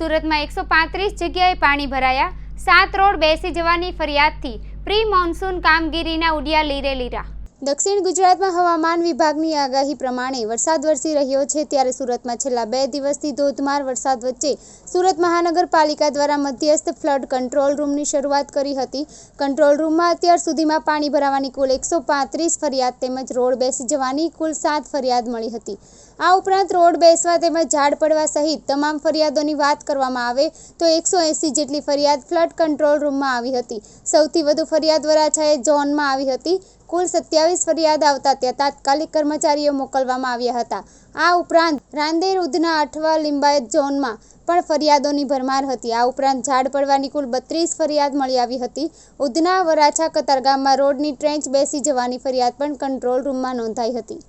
સુરતમાં એકસો પાંત્રીસ જગ્યાએ પાણી ભરાયા. સાત રોડ બેસી જવાની ફરિયાદથી પ્રી મોન્સૂન કામગીરીના ઉડિયા લીરે લીરા દક્ષિણ ગુજરાતમાં હવામાન વિભાગની આગાહી પ્રમાણે વરસાદ વરસી રહ્યો છે ત્યારે સુરતમાં છેલ્લા બે દિવસથી ધોધમાર વરસાદ વચ્ચે સુરત મહાનગરપાલિકા દ્વારા મધ્યસ્થ ફ્લડ કંટ્રોલ રૂમની શરૂઆત કરી હતી. કંટ્રોલ રૂમમાં અત્યાર સુધીમાં પાણી ભરાવાની કુલ એકસો ફરિયાદ તેમજ રોડ બેસી જવાની કુલ સાત ફરિયાદ મળી હતી. આ ઉપરાંત રોડ બેસવા તેમજ ઝાડ પડવા સહિત તમામ ફરિયાદોની વાત કરવામાં આવે તો એકસો એંસી જેટલી ફરિયાદ ફ્લડ કંટ્રોલ રૂમમાં આવી હતી. સૌથી વધુ ફરિયાદ વરાછાએ ઝોનમાં આવી હતી. કુલ સત્યાવીસ ફરિયાદ આવતા ત્યાં તાત્કાલિક કર્મચારીઓ મોકલવામાં આવ્યા હતા. આ ઉપરાંત રાંદેર ઉધના અઠવા લિંબાયત ઝોનમાં પણ ફરિયાદોની ભરમાર હતી. આ ઉપરાંત ઝાડ પડવાની કુલ બત્રીસ ફરિયાદ મળી આવી હતી. ઉધના વરાછા કતારગામમાં રોડની ટ્રેન્ચ બેસી જવાની ફરિયાદ પણ કંટ્રોલ રૂમમાં નોંધાઈ હતી.